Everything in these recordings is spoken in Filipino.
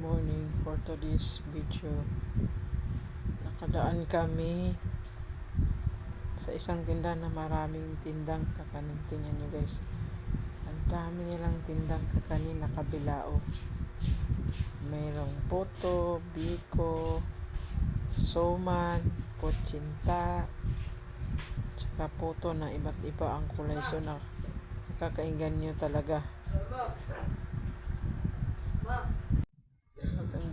morning for today's video. Nakadaan kami sa isang tinda na maraming tindang kakanin. Tingnan nyo guys. Ang dami nilang tindang kakanin na kabilao. Mayroong puto, biko, soman, kutsinta, tsaka puto na iba't iba ang kulay. So na, nakakainggan nyo talaga. Ang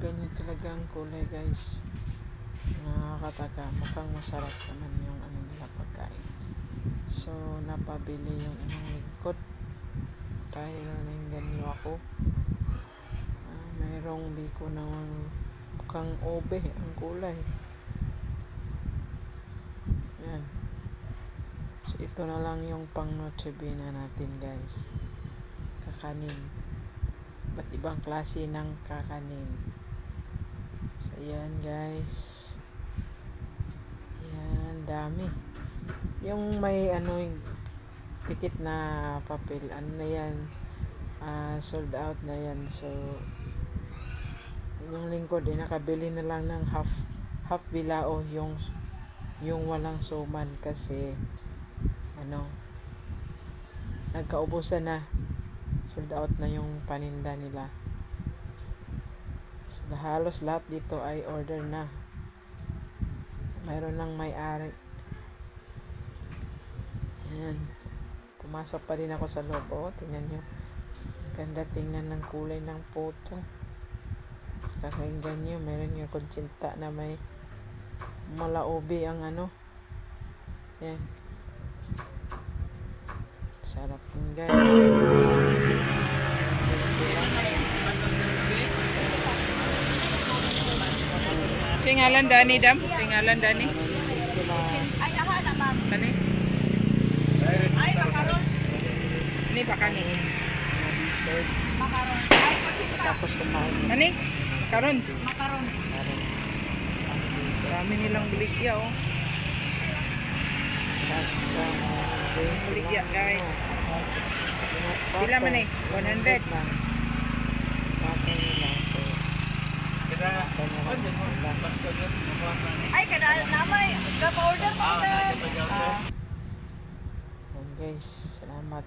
ganyan talaga ang kulay guys. Nakakataga. Mukhang masarap naman yung ano nila pagkain. So, napabili yung inang lingkod. Dahil nainggan nyo ako. Ah, mayroong biko ng mukhang obe ang kulay. Yan. So, ito na lang yung pang Noche Buena natin guys. Kakanin ba't ibang klase ng kakanin. So, yan guys. Yan, dami. Yung may ano, yung tikit na papel, ano na yan, ah, sold out na yan. So, yung lingkod, eh, nakabili na lang ng half, half bilao yung, yung walang suman kasi, ano, nagkaubusan na sold out na yung paninda nila. So, halos lahat dito ay order na. Mayroon lang may-ari. Ayan. Pumasok pa din ako sa loob. Oh, tingnan nyo. Ganda tingnan ng kulay ng photo. Kakainggan nyo. Meron yung kutsinta na may malaobi ang ano. Yan. Sarap ng guys. Pingalan Dani Dam? Pingalan Dani? Ay, aha na, ma'am. Kani? Ay, makaron. Ni pa kani? mga dessert. Makaron. Ay. Tapos kumain? Karon. Makaron. dessert. Dami nilang buligya oh. Buligya guys. Pila man eh? 100? lang. Pata nila. So, Kaya, ganyan lang sila. Ay, kada namay. Gapa-order mo Ah, sir. pa. Ah, Yan guys, salamat.